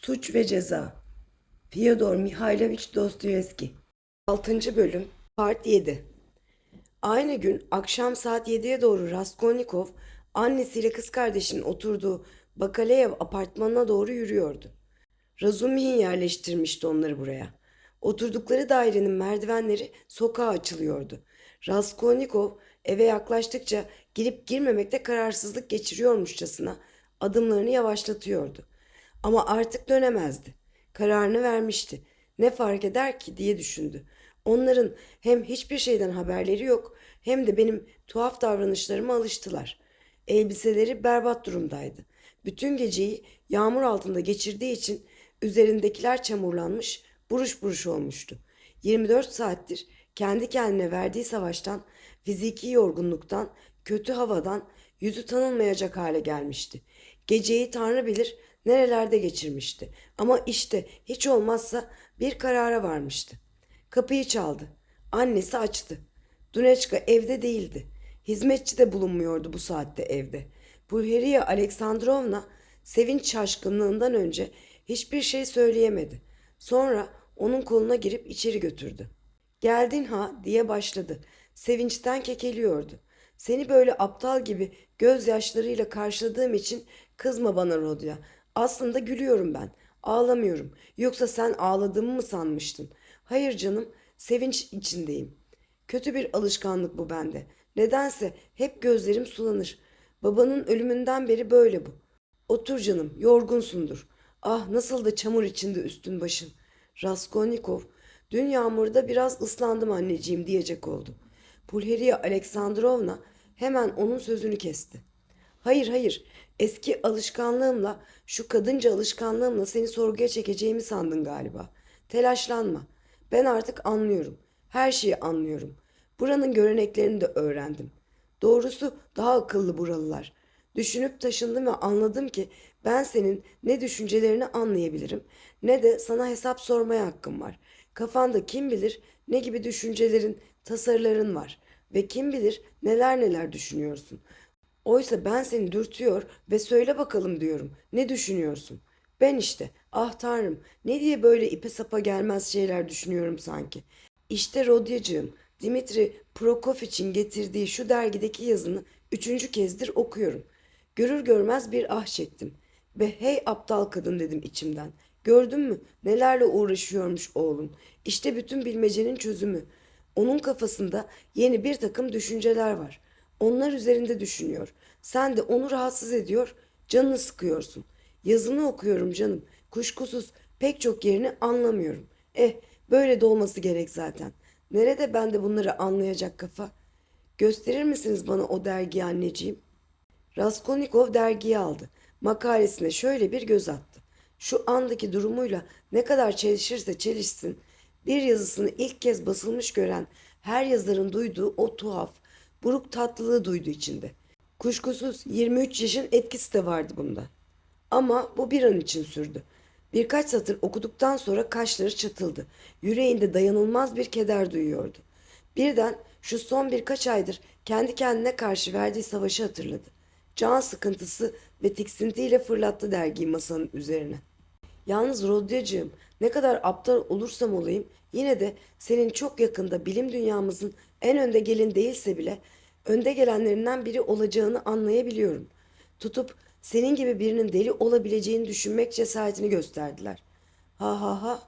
Suç ve Ceza Fyodor Mihailovich Dostoyevski 6. Bölüm Part 7 Aynı gün akşam saat 7'ye doğru Raskolnikov annesiyle kız kardeşinin oturduğu Bakaleyev apartmanına doğru yürüyordu. Razumihin yerleştirmişti onları buraya. Oturdukları dairenin merdivenleri sokağa açılıyordu. Raskolnikov eve yaklaştıkça girip girmemekte kararsızlık geçiriyormuşçasına adımlarını yavaşlatıyordu. Ama artık dönemezdi. Kararını vermişti. Ne fark eder ki diye düşündü. Onların hem hiçbir şeyden haberleri yok hem de benim tuhaf davranışlarıma alıştılar. Elbiseleri berbat durumdaydı. Bütün geceyi yağmur altında geçirdiği için üzerindekiler çamurlanmış, buruş buruş olmuştu. 24 saattir kendi kendine verdiği savaştan, fiziki yorgunluktan, kötü havadan yüzü tanınmayacak hale gelmişti. Geceyi Tanrı bilir nerelerde geçirmişti. Ama işte hiç olmazsa bir karara varmıştı. Kapıyı çaldı. Annesi açtı. Duneçka evde değildi. Hizmetçi de bulunmuyordu bu saatte evde. Pulheriya Aleksandrovna sevinç şaşkınlığından önce hiçbir şey söyleyemedi. Sonra onun koluna girip içeri götürdü. Geldin ha diye başladı. Sevinçten kekeliyordu. Seni böyle aptal gibi gözyaşlarıyla karşıladığım için kızma bana Rodya. Aslında gülüyorum ben. Ağlamıyorum. Yoksa sen ağladığımı mı sanmıştın? Hayır canım, sevinç içindeyim. Kötü bir alışkanlık bu bende. Nedense hep gözlerim sulanır. Babanın ölümünden beri böyle bu. Otur canım, yorgunsundur. Ah nasıl da çamur içinde üstün başın. Raskolnikov, dün yağmurda biraz ıslandım anneciğim diyecek oldu. Pulheriya Aleksandrovna hemen onun sözünü kesti. Hayır hayır, eski alışkanlığımla, şu kadınca alışkanlığımla seni sorguya çekeceğimi sandın galiba. Telaşlanma. Ben artık anlıyorum. Her şeyi anlıyorum. Buranın göreneklerini de öğrendim. Doğrusu daha akıllı buralılar. Düşünüp taşındım ve anladım ki ben senin ne düşüncelerini anlayabilirim ne de sana hesap sormaya hakkım var. Kafanda kim bilir ne gibi düşüncelerin, tasarıların var ve kim bilir neler neler düşünüyorsun. Oysa ben seni dürtüyor ve söyle bakalım diyorum. Ne düşünüyorsun? Ben işte, ah tanrım, ne diye böyle ipe sapa gelmez şeyler düşünüyorum sanki. İşte Rodyacığım, Dimitri Prokofich'in getirdiği şu dergideki yazını üçüncü kezdir okuyorum. Görür görmez bir ah çektim. Ve hey aptal kadın dedim içimden. Gördün mü nelerle uğraşıyormuş oğlum. İşte bütün bilmecenin çözümü. Onun kafasında yeni bir takım düşünceler var. Onlar üzerinde düşünüyor. Sen de onu rahatsız ediyor, canını sıkıyorsun. Yazını okuyorum canım. Kuşkusuz pek çok yerini anlamıyorum. Eh, böyle de olması gerek zaten. Nerede bende bunları anlayacak kafa? Gösterir misiniz bana o dergiyi anneciğim? Raskolnikov dergiyi aldı. Makalesine şöyle bir göz attı. Şu andaki durumuyla ne kadar çelişirse çelişsin, bir yazısını ilk kez basılmış gören her yazarın duyduğu o tuhaf, buruk tatlılığı duydu içinde. Kuşkusuz 23 yaşın etkisi de vardı bunda. Ama bu bir an için sürdü. Birkaç satır okuduktan sonra kaşları çatıldı. Yüreğinde dayanılmaz bir keder duyuyordu. Birden şu son birkaç aydır kendi kendine karşı verdiği savaşı hatırladı. Can sıkıntısı ve tiksintiyle fırlattı dergiyi masanın üzerine. Yalnız Rodyacığım ne kadar aptal olursam olayım yine de senin çok yakında bilim dünyamızın en önde gelin değilse bile önde gelenlerinden biri olacağını anlayabiliyorum. Tutup senin gibi birinin deli olabileceğini düşünmek cesaretini gösterdiler. Ha ha ha.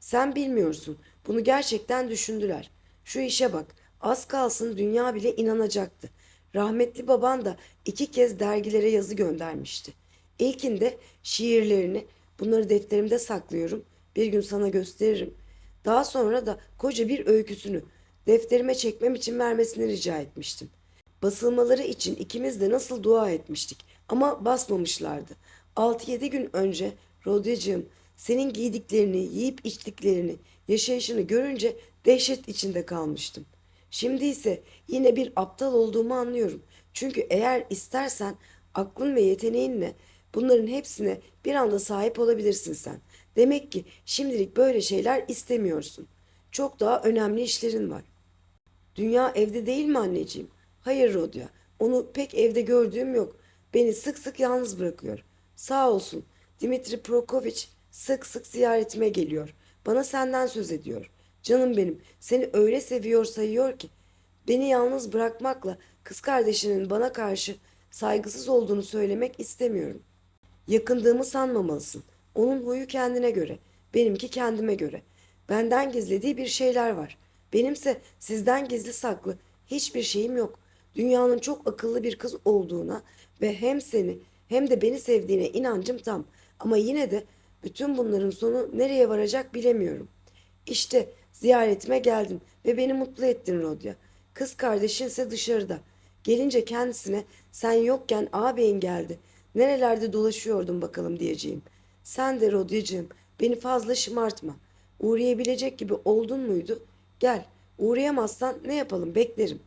Sen bilmiyorsun. Bunu gerçekten düşündüler. Şu işe bak. Az kalsın dünya bile inanacaktı. Rahmetli baban da iki kez dergilere yazı göndermişti. İlkinde şiirlerini, bunları defterimde saklıyorum. Bir gün sana gösteririm. Daha sonra da koca bir öyküsünü defterime çekmem için vermesini rica etmiştim. Basılmaları için ikimiz de nasıl dua etmiştik ama basmamışlardı. 6-7 gün önce Rodyacığım senin giydiklerini, yiyip içtiklerini, yaşayışını görünce dehşet içinde kalmıştım. Şimdi ise yine bir aptal olduğumu anlıyorum. Çünkü eğer istersen aklın ve yeteneğinle bunların hepsine bir anda sahip olabilirsin sen. Demek ki şimdilik böyle şeyler istemiyorsun. Çok daha önemli işlerin var. Dünya evde değil mi anneciğim? Hayır Rodya. Onu pek evde gördüğüm yok. Beni sık sık yalnız bırakıyor. Sağ olsun. Dimitri Prokovich Sık sık ziyaretime geliyor. Bana senden söz ediyor. Canım benim, seni öyle seviyor sayıyor ki. Beni yalnız bırakmakla kız kardeşinin bana karşı saygısız olduğunu söylemek istemiyorum. Yakındığımı sanmamalısın. Onun huyu kendine göre, benimki kendime göre. Benden gizlediği bir şeyler var. Benimse sizden gizli saklı hiçbir şeyim yok. Dünyanın çok akıllı bir kız olduğuna ve hem seni hem de beni sevdiğine inancım tam. Ama yine de bütün bunların sonu nereye varacak bilemiyorum. İşte ziyaretime geldin ve beni mutlu ettin Rodya. Kız kardeşinse dışarıda. Gelince kendisine sen yokken ağabeyin geldi. Nerelerde dolaşıyordun bakalım diyeceğim. Sen de Rodyacığım beni fazla şımartma. Uğrayabilecek gibi oldun muydu? Gel uğrayamazsan ne yapalım beklerim.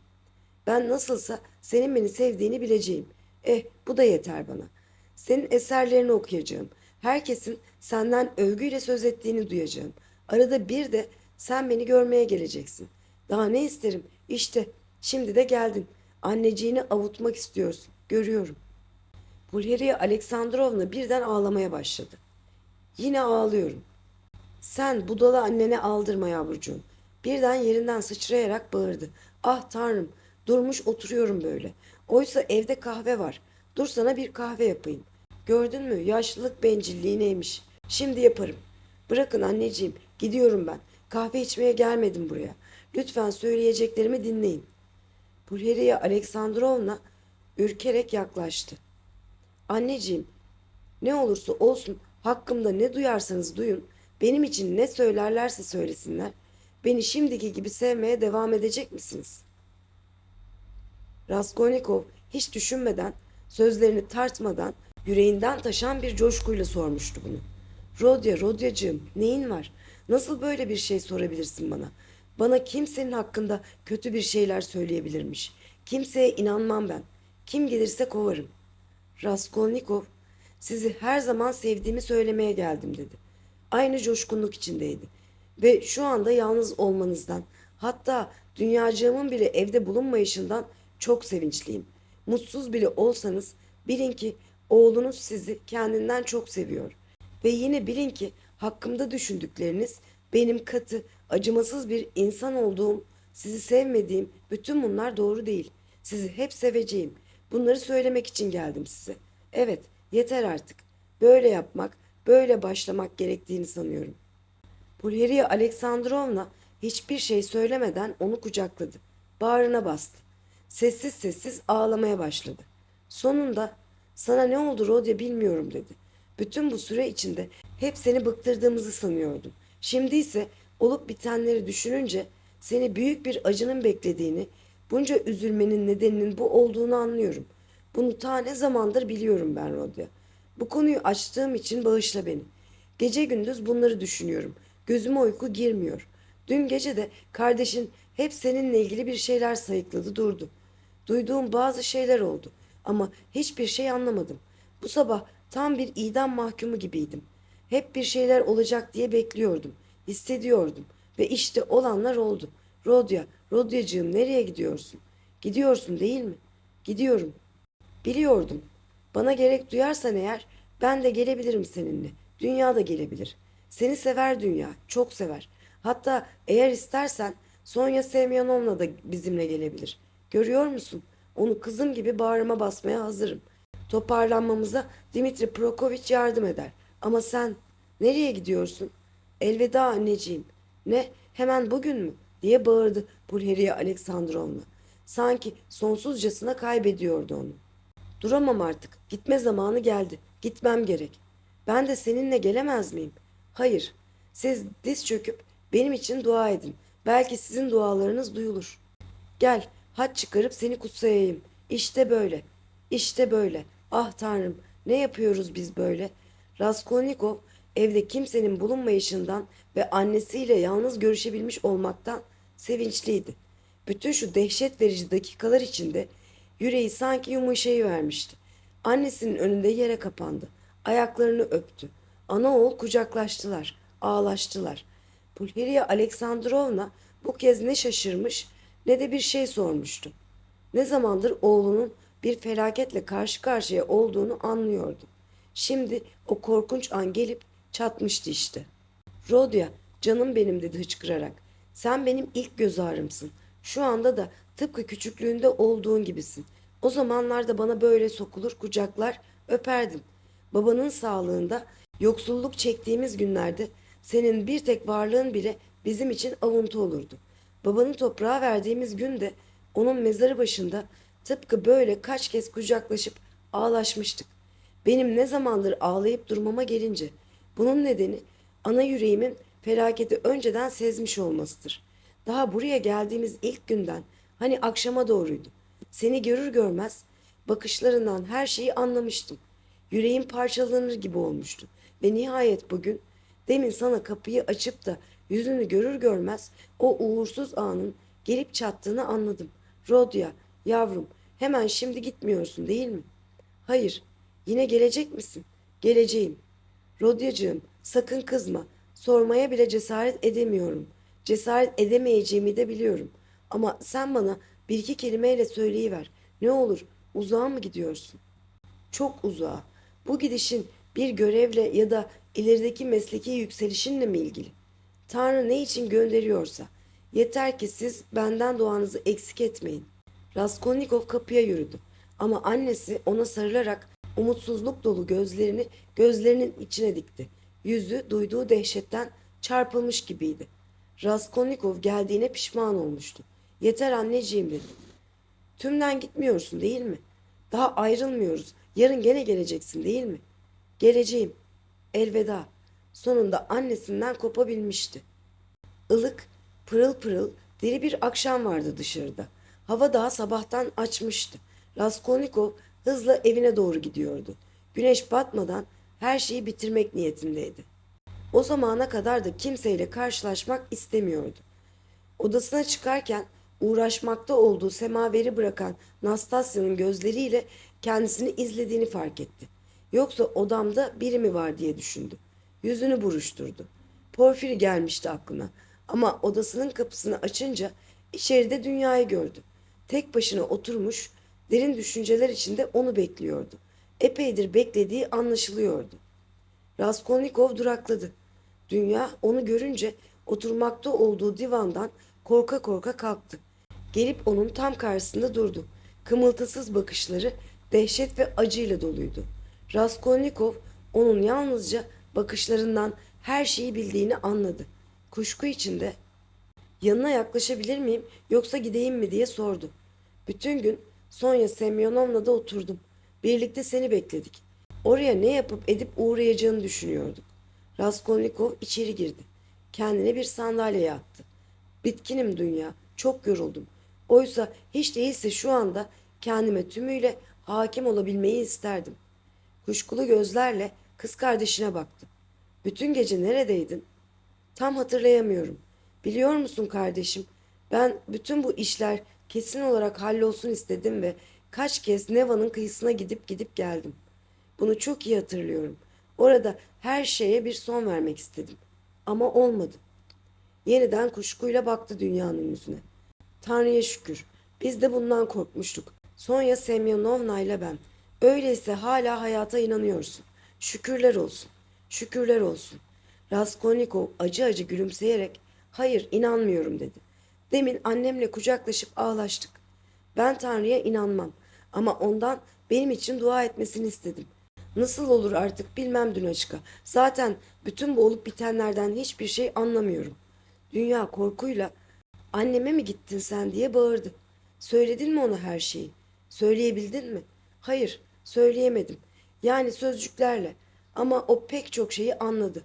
Ben nasılsa senin beni sevdiğini bileceğim. Eh bu da yeter bana. Senin eserlerini okuyacağım. Herkesin senden övgüyle söz ettiğini duyacağım. Arada bir de sen beni görmeye geleceksin. Daha ne isterim? İşte şimdi de geldin. Anneciğini avutmak istiyorsun. Görüyorum. Pulheriye Aleksandrovna birden ağlamaya başladı. Yine ağlıyorum. Sen budala annene aldırma yavrucuğum. Birden yerinden sıçrayarak bağırdı. Ah tanrım durmuş oturuyorum böyle. Oysa evde kahve var. Dur sana bir kahve yapayım. Gördün mü yaşlılık bencilliği neymiş. Şimdi yaparım. Bırakın anneciğim gidiyorum ben. Kahve içmeye gelmedim buraya. Lütfen söyleyeceklerimi dinleyin. Pulheriye Aleksandrovna ürkerek yaklaştı. Anneciğim, ne olursa olsun hakkımda ne duyarsanız duyun, benim için ne söylerlerse söylesinler, beni şimdiki gibi sevmeye devam edecek misiniz? Raskolnikov hiç düşünmeden, sözlerini tartmadan, yüreğinden taşan bir coşkuyla sormuştu bunu. Rodya, Rodyacığım, neyin var? Nasıl böyle bir şey sorabilirsin bana? Bana kimsenin hakkında kötü bir şeyler söyleyebilirmiş. Kimseye inanmam ben. Kim gelirse kovarım. Raskolnikov, sizi her zaman sevdiğimi söylemeye geldim dedi. Aynı coşkunluk içindeydi. Ve şu anda yalnız olmanızdan, hatta dünyacığımın bile evde bulunmayışından çok sevinçliyim. Mutsuz bile olsanız bilin ki oğlunuz sizi kendinden çok seviyor. Ve yine bilin ki hakkımda düşündükleriniz benim katı, acımasız bir insan olduğum, sizi sevmediğim bütün bunlar doğru değil. Sizi hep seveceğim. Bunları söylemek için geldim size. Evet, yeter artık. Böyle yapmak, böyle başlamak gerektiğini sanıyorum. Pulheriye Aleksandrovna hiçbir şey söylemeden onu kucakladı. Bağrına bastı. Sessiz sessiz ağlamaya başladı. Sonunda sana ne oldu Rodya bilmiyorum dedi. Bütün bu süre içinde hep seni bıktırdığımızı sanıyordum. Şimdi ise olup bitenleri düşününce seni büyük bir acının beklediğini, bunca üzülmenin nedeninin bu olduğunu anlıyorum. Bunu ta ne zamandır biliyorum ben Rodya. Bu konuyu açtığım için bağışla beni. Gece gündüz bunları düşünüyorum. Gözüme uyku girmiyor. Dün gece de kardeşin hep seninle ilgili bir şeyler sayıkladı durdu. Duyduğum bazı şeyler oldu ama hiçbir şey anlamadım. Bu sabah tam bir idam mahkumu gibiydim. Hep bir şeyler olacak diye bekliyordum. Hissediyordum ve işte olanlar oldu. Rodya, Rodyacığım nereye gidiyorsun? Gidiyorsun değil mi? Gidiyorum. Biliyordum. Bana gerek duyarsan eğer ben de gelebilirim seninle. Dünya da gelebilir. Seni sever dünya, çok sever. Hatta eğer istersen Sonya Semyonovna da bizimle gelebilir. Görüyor musun? Onu kızım gibi bağrıma basmaya hazırım. Toparlanmamıza Dimitri Prokoviç yardım eder. Ama sen nereye gidiyorsun? Elveda anneciğim. Ne? Hemen bugün mü? Diye bağırdı Pulheriye Aleksandrovna. Sanki sonsuzcasına kaybediyordu onu. Duramam artık. Gitme zamanı geldi. Gitmem gerek. Ben de seninle gelemez miyim? Hayır. Siz diz çöküp benim için dua edin. Belki sizin dualarınız duyulur. Gel, haç çıkarıp seni kutsayayım. İşte böyle. İşte böyle. Ah tanrım, ne yapıyoruz biz böyle? Raskolnikov evde kimsenin bulunmayışından ve annesiyle yalnız görüşebilmiş olmaktan sevinçliydi. Bütün şu dehşet verici dakikalar içinde yüreği sanki yumuşayıvermişti. Annesinin önünde yere kapandı. Ayaklarını öptü. Ana oğul kucaklaştılar, ağlaştılar. Pulheriye Aleksandrovna bu kez ne şaşırmış ne de bir şey sormuştu. Ne zamandır oğlunun bir felaketle karşı karşıya olduğunu anlıyordu. Şimdi o korkunç an gelip Çatmıştı işte. Rodya, canım benim dedi hıçkırarak. Sen benim ilk göz ağrımsın. Şu anda da tıpkı küçüklüğünde olduğun gibisin. O zamanlarda bana böyle sokulur, kucaklar, öperdin. Babanın sağlığında, yoksulluk çektiğimiz günlerde senin bir tek varlığın bile bizim için avuntu olurdu. Babanın toprağa verdiğimiz günde onun mezarı başında tıpkı böyle kaç kez kucaklaşıp ağlaşmıştık. Benim ne zamandır ağlayıp durmama gelince bunun nedeni ana yüreğimin felaketi önceden sezmiş olmasıdır. Daha buraya geldiğimiz ilk günden hani akşama doğruydu. Seni görür görmez bakışlarından her şeyi anlamıştım. Yüreğim parçalanır gibi olmuştu. Ve nihayet bugün demin sana kapıyı açıp da yüzünü görür görmez o uğursuz anın gelip çattığını anladım. Rodya, yavrum hemen şimdi gitmiyorsun değil mi? Hayır, yine gelecek misin? Geleceğim. Rodyacığım, sakın kızma. Sormaya bile cesaret edemiyorum. Cesaret edemeyeceğimi de biliyorum. Ama sen bana bir iki kelimeyle söyleyiver. Ne olur, uzağa mı gidiyorsun? Çok uzağa. Bu gidişin bir görevle ya da ilerideki mesleki yükselişinle mi ilgili? Tanrı ne için gönderiyorsa. Yeter ki siz benden doğanızı eksik etmeyin. Raskolnikov kapıya yürüdü. Ama annesi ona sarılarak umutsuzluk dolu gözlerini gözlerinin içine dikti. Yüzü duyduğu dehşetten çarpılmış gibiydi. Raskolnikov geldiğine pişman olmuştu. Yeter anneciğim dedi. Tümden gitmiyorsun değil mi? Daha ayrılmıyoruz. Yarın gene geleceksin değil mi? Geleceğim. Elveda. Sonunda annesinden kopabilmişti. Ilık, pırıl pırıl, diri bir akşam vardı dışarıda. Hava daha sabahtan açmıştı. Raskolnikov hızla evine doğru gidiyordu. Güneş batmadan her şeyi bitirmek niyetindeydi. O zamana kadar da kimseyle karşılaşmak istemiyordu. Odasına çıkarken uğraşmakta olduğu semaveri bırakan Nastasya'nın gözleriyle kendisini izlediğini fark etti. Yoksa odamda biri mi var diye düşündü. Yüzünü buruşturdu. Porfiri gelmişti aklına ama odasının kapısını açınca içeride dünyayı gördü. Tek başına oturmuş derin düşünceler içinde onu bekliyordu. Epeydir beklediği anlaşılıyordu. Raskolnikov durakladı. Dünya onu görünce oturmakta olduğu divandan korka korka kalktı. Gelip onun tam karşısında durdu. Kımıltısız bakışları dehşet ve acıyla doluydu. Raskolnikov onun yalnızca bakışlarından her şeyi bildiğini anladı. Kuşku içinde yanına yaklaşabilir miyim yoksa gideyim mi diye sordu. Bütün gün Sonya Semyonovna'da oturdum. Birlikte seni bekledik. Oraya ne yapıp edip uğrayacağını düşünüyorduk. Raskolnikov içeri girdi. Kendine bir sandalyeye attı. Bitkinim dünya, çok yoruldum. Oysa hiç değilse şu anda kendime tümüyle hakim olabilmeyi isterdim. Kuşkulu gözlerle kız kardeşine baktı. Bütün gece neredeydin? Tam hatırlayamıyorum. Biliyor musun kardeşim? Ben bütün bu işler kesin olarak hallolsun istedim ve kaç kez Neva'nın kıyısına gidip gidip geldim. Bunu çok iyi hatırlıyorum. Orada her şeye bir son vermek istedim. Ama olmadı. Yeniden kuşkuyla baktı dünyanın yüzüne. Tanrı'ya şükür. Biz de bundan korkmuştuk. Sonya Semyonovna ile ben. Öyleyse hala hayata inanıyorsun. Şükürler olsun. Şükürler olsun. Raskolnikov acı acı gülümseyerek hayır inanmıyorum dedi. Demin annemle kucaklaşıp ağlaştık. Ben Tanrı'ya inanmam ama ondan benim için dua etmesini istedim. Nasıl olur artık bilmem Dünaçka. Zaten bütün bu olup bitenlerden hiçbir şey anlamıyorum. Dünya korkuyla anneme mi gittin sen diye bağırdı. Söyledin mi ona her şeyi? Söyleyebildin mi? Hayır, söyleyemedim. Yani sözcüklerle. Ama o pek çok şeyi anladı.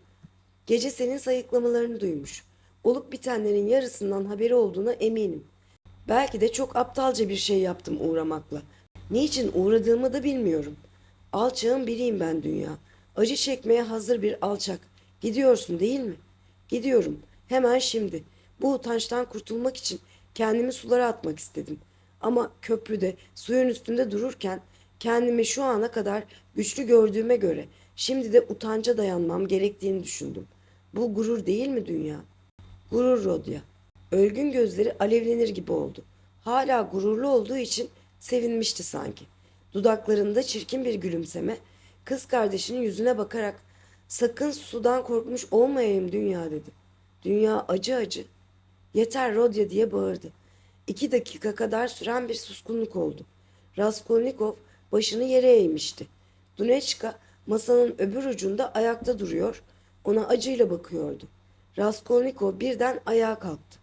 Gece senin sayıklamalarını duymuş. Olup bitenlerin yarısından haberi olduğuna eminim. Belki de çok aptalca bir şey yaptım uğramakla. Niçin uğradığımı da bilmiyorum. Alçağın biriyim ben dünya. Acı çekmeye hazır bir alçak. Gidiyorsun değil mi? Gidiyorum. Hemen şimdi. Bu utançtan kurtulmak için kendimi sulara atmak istedim. Ama köprüde, suyun üstünde dururken kendimi şu ana kadar güçlü gördüğüme göre şimdi de utanca dayanmam gerektiğini düşündüm. Bu gurur değil mi dünya? Gurur Rodya. Ölgün gözleri alevlenir gibi oldu. Hala gururlu olduğu için sevinmişti sanki. Dudaklarında çirkin bir gülümseme, kız kardeşinin yüzüne bakarak Sakın sudan korkmuş olmayayım dünya dedi. Dünya acı acı. Yeter Rodya diye bağırdı. İki dakika kadar süren bir suskunluk oldu. Raskolnikov başını yere eğmişti. Duneçka masanın öbür ucunda ayakta duruyor, ona acıyla bakıyordu. Raskolnikov birden ayağa kalktı.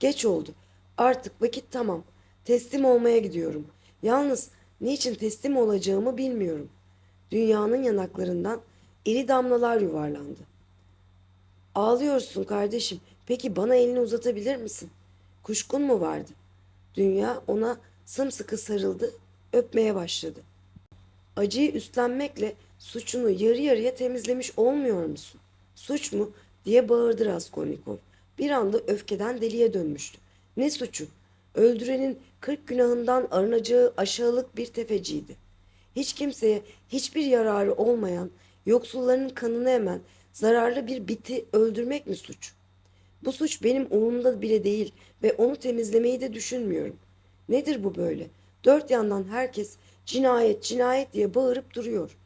Geç oldu. Artık vakit tamam. Teslim olmaya gidiyorum. Yalnız niçin teslim olacağımı bilmiyorum. Dünyanın yanaklarından iri damlalar yuvarlandı. Ağlıyorsun kardeşim. Peki bana elini uzatabilir misin? Kuşkun mu vardı? Dünya ona sımsıkı sarıldı, öpmeye başladı. Acıyı üstlenmekle suçunu yarı yarıya temizlemiş olmuyor musun? Suç mu? Diye bağırdı Raskolnikov. Bir anda öfkeden deliye dönmüştü. Ne suçu? Öldürenin kırk günahından arınacağı aşağılık bir tefeciydi. Hiç kimseye hiçbir yararı olmayan, yoksulların kanını emen, zararlı bir biti öldürmek mi suç? Bu suç benim umurumda bile değil ve onu temizlemeyi de düşünmüyorum. Nedir bu böyle? Dört yandan herkes cinayet cinayet diye bağırıp duruyor.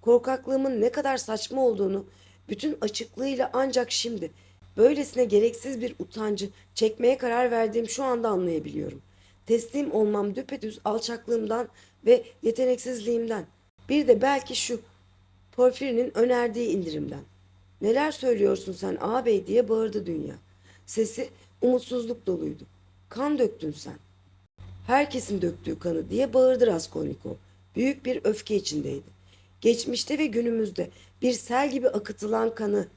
Korkaklığımın ne kadar saçma olduğunu bütün açıklığıyla ancak şimdi böylesine gereksiz bir utancı çekmeye karar verdiğim şu anda anlayabiliyorum. Teslim olmam düpedüz alçaklığımdan ve yeteneksizliğimden. Bir de belki şu Porfiri'nin önerdiği indirimden. Neler söylüyorsun sen ağabey diye bağırdı dünya. Sesi umutsuzluk doluydu. Kan döktün sen. Herkesin döktüğü kanı diye bağırdı Raskolnikov. Büyük bir öfke içindeydi. Geçmişte ve günümüzde bir sel gibi akıtılan kanı,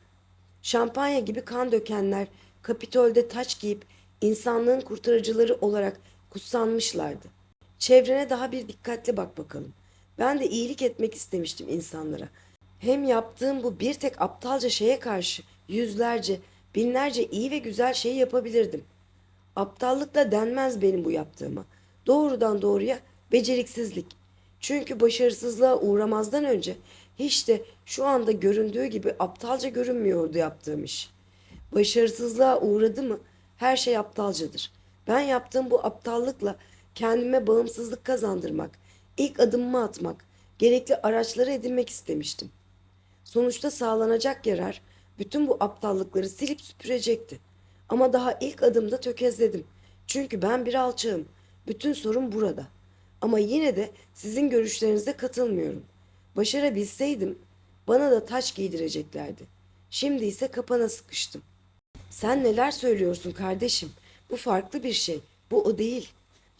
şampanya gibi kan dökenler Kapitol'de taç giyip insanlığın kurtarıcıları olarak kutsanmışlardı. Çevrene daha bir dikkatli bak bakalım. Ben de iyilik etmek istemiştim insanlara. Hem yaptığım bu bir tek aptalca şeye karşı yüzlerce, binlerce iyi ve güzel şey yapabilirdim. Aptallık da denmez benim bu yaptığıma. Doğrudan doğruya beceriksizlik. Çünkü başarısızlığa uğramazdan önce hiç de şu anda göründüğü gibi aptalca görünmüyordu yaptığım iş. Başarısızlığa uğradı mı her şey aptalcadır. Ben yaptığım bu aptallıkla kendime bağımsızlık kazandırmak, ilk adımımı atmak, gerekli araçları edinmek istemiştim. Sonuçta sağlanacak yarar bütün bu aptallıkları silip süpürecekti. Ama daha ilk adımda tökezledim. Çünkü ben bir alçağım. Bütün sorun burada. Ama yine de sizin görüşlerinize katılmıyorum. Başarabilseydim bana da taç giydireceklerdi. Şimdi ise kapana sıkıştım. Sen neler söylüyorsun kardeşim? Bu farklı bir şey. Bu o değil.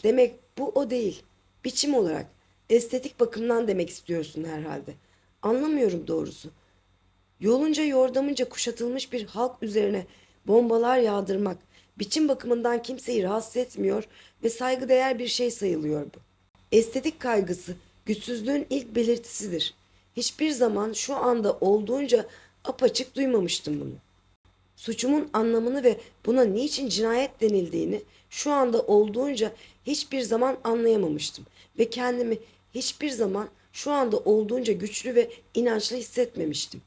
Demek bu o değil. Biçim olarak, estetik bakımdan demek istiyorsun herhalde. Anlamıyorum doğrusu. Yolunca yordamınca kuşatılmış bir halk üzerine bombalar yağdırmak biçim bakımından kimseyi rahatsız etmiyor ve saygıdeğer bir şey sayılıyor bu. Estetik kaygısı güçsüzlüğün ilk belirtisidir. Hiçbir zaman şu anda olduğunca apaçık duymamıştım bunu. Suçumun anlamını ve buna niçin cinayet denildiğini şu anda olduğunca hiçbir zaman anlayamamıştım ve kendimi hiçbir zaman şu anda olduğunca güçlü ve inançlı hissetmemiştim.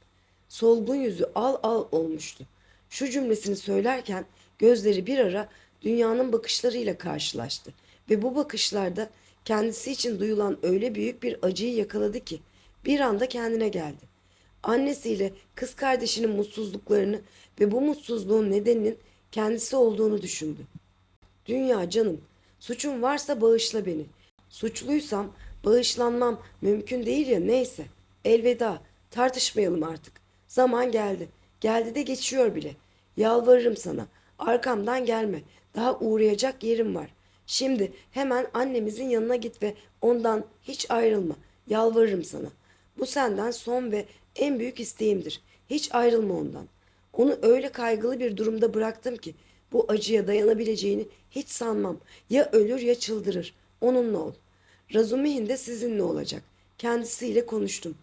Solgun yüzü al al olmuştu. Şu cümlesini söylerken gözleri bir ara dünyanın bakışlarıyla karşılaştı ve bu bakışlarda kendisi için duyulan öyle büyük bir acıyı yakaladı ki bir anda kendine geldi. Annesiyle kız kardeşinin mutsuzluklarını ve bu mutsuzluğun nedeninin kendisi olduğunu düşündü. Dünya canım, suçum varsa bağışla beni. Suçluysam bağışlanmam mümkün değil ya neyse. Elveda, tartışmayalım artık. Zaman geldi. Geldi de geçiyor bile. Yalvarırım sana. Arkamdan gelme. Daha uğrayacak yerim var. Şimdi hemen annemizin yanına git ve ondan hiç ayrılma. Yalvarırım sana. Bu senden son ve en büyük isteğimdir. Hiç ayrılma ondan. Onu öyle kaygılı bir durumda bıraktım ki bu acıya dayanabileceğini hiç sanmam. Ya ölür ya çıldırır. Onunla ol. Razumihin de sizinle olacak. Kendisiyle konuştum.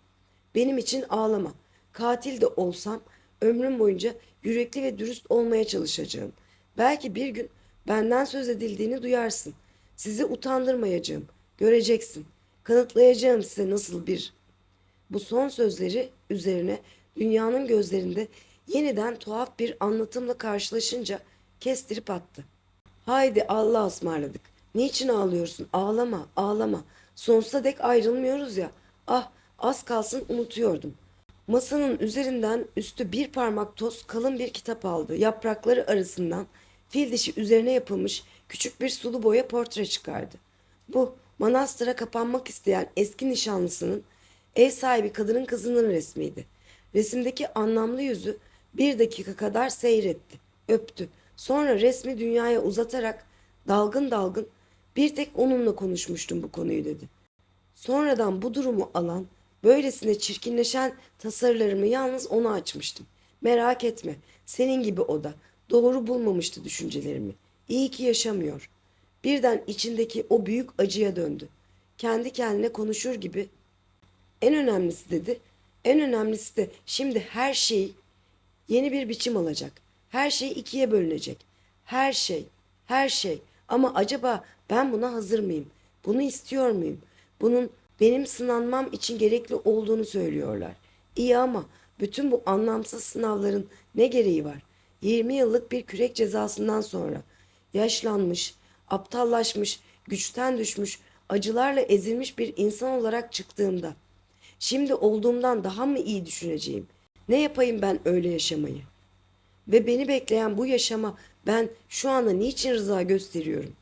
Benim için ağlama. Katil de olsam ömrüm boyunca yürekli ve dürüst olmaya çalışacağım. Belki bir gün benden söz edildiğini duyarsın. Sizi utandırmayacağım. Göreceksin. Kanıtlayacağım size nasıl bir bu son sözleri üzerine dünyanın gözlerinde yeniden tuhaf bir anlatımla karşılaşınca kestirip attı. Haydi Allah'a ısmarladık. Niçin ağlıyorsun? Ağlama, ağlama. Sonsuza dek ayrılmıyoruz ya. Ah, az kalsın unutuyordum. Masanın üzerinden üstü bir parmak toz kalın bir kitap aldı. Yaprakları arasından fil dişi üzerine yapılmış küçük bir sulu boya portre çıkardı. Bu manastıra kapanmak isteyen eski nişanlısının ev sahibi kadının kızının resmiydi. Resimdeki anlamlı yüzü bir dakika kadar seyretti, öptü. Sonra resmi dünyaya uzatarak dalgın dalgın bir tek onunla konuşmuştum bu konuyu dedi. Sonradan bu durumu alan, böylesine çirkinleşen tasarılarımı yalnız ona açmıştım. Merak etme, senin gibi o da. Doğru bulmamıştı düşüncelerimi. İyi ki yaşamıyor. Birden içindeki o büyük acıya döndü. Kendi kendine konuşur gibi. En önemlisi dedi. En önemlisi de şimdi her şey yeni bir biçim alacak. Her şey ikiye bölünecek. Her şey, her şey. Ama acaba ben buna hazır mıyım? Bunu istiyor muyum? Bunun benim sınanmam için gerekli olduğunu söylüyorlar. İyi ama bütün bu anlamsız sınavların ne gereği var? 20 yıllık bir kürek cezasından sonra yaşlanmış, aptallaşmış, güçten düşmüş, acılarla ezilmiş bir insan olarak çıktığımda şimdi olduğumdan daha mı iyi düşüneceğim? Ne yapayım ben öyle yaşamayı? Ve beni bekleyen bu yaşama ben şu anda niçin rıza gösteriyorum?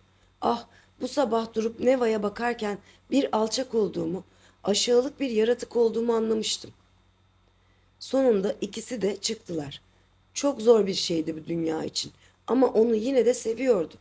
Ah bu sabah durup Neva'ya bakarken bir alçak olduğumu, aşağılık bir yaratık olduğumu anlamıştım. Sonunda ikisi de çıktılar. Çok zor bir şeydi bu dünya için ama onu yine de seviyordu.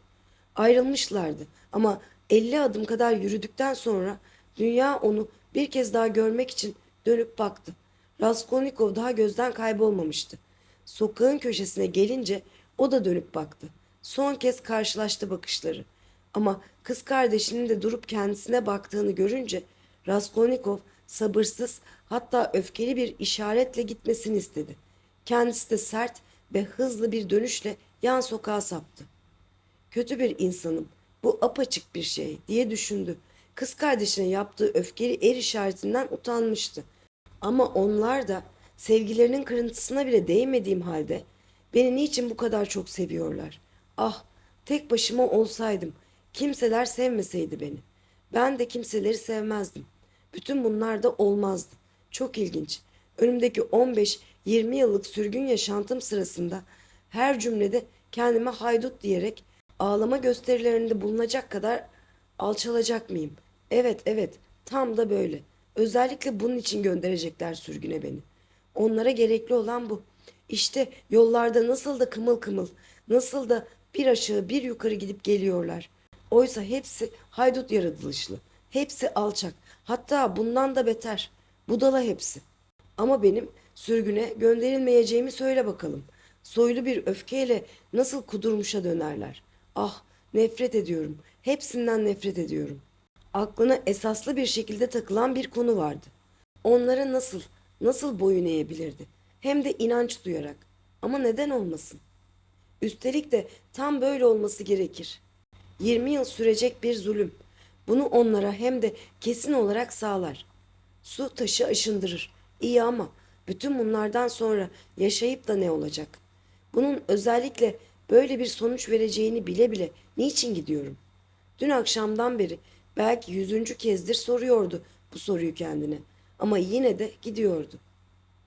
Ayrılmışlardı ama 50 adım kadar yürüdükten sonra dünya onu bir kez daha görmek için dönüp baktı. Raskolnikov daha gözden kaybolmamıştı. Sokağın köşesine gelince o da dönüp baktı. Son kez karşılaştı bakışları. Ama kız kardeşinin de durup kendisine baktığını görünce Raskolnikov sabırsız hatta öfkeli bir işaretle gitmesini istedi. Kendisi de sert ve hızlı bir dönüşle yan sokağa saptı. Kötü bir insanım. Bu apaçık bir şey diye düşündü. Kız kardeşine yaptığı öfkeli er işaretinden utanmıştı. Ama onlar da sevgilerinin kırıntısına bile değmediğim halde beni niçin bu kadar çok seviyorlar? Ah, tek başıma olsaydım, kimseler sevmeseydi beni. Ben de kimseleri sevmezdim. Bütün bunlar da olmazdı. Çok ilginç. Önümdeki 15-20 yıllık sürgün yaşantım sırasında her cümlede kendime haydut diyerek ağlama gösterilerinde bulunacak kadar alçalacak mıyım? Evet evet tam da böyle. Özellikle bunun için gönderecekler sürgüne beni. Onlara gerekli olan bu. İşte yollarda nasıl da kımıl kımıl, nasıl da bir aşağı bir yukarı gidip geliyorlar. Oysa hepsi haydut yaratılışlı. Hepsi alçak. Hatta bundan da beter. Budala hepsi. Ama benim sürgüne gönderilmeyeceğimi söyle bakalım. Soylu bir öfkeyle nasıl kudurmuşa dönerler. Ah nefret ediyorum. Hepsinden nefret ediyorum. Aklına esaslı bir şekilde takılan bir konu vardı. Onlara nasıl, nasıl boyun eğebilirdi? Hem de inanç duyarak. Ama neden olmasın? Üstelik de tam böyle olması gerekir. 20 yıl sürecek bir zulüm. Bunu onlara hem de kesin olarak sağlar. Su taşı aşındırır. İyi ama bütün bunlardan sonra yaşayıp da ne olacak? Bunun özellikle böyle bir sonuç vereceğini bile bile niçin gidiyorum? Dün akşamdan beri belki yüzüncü kezdir soruyordu bu soruyu kendine. Ama yine de gidiyordu.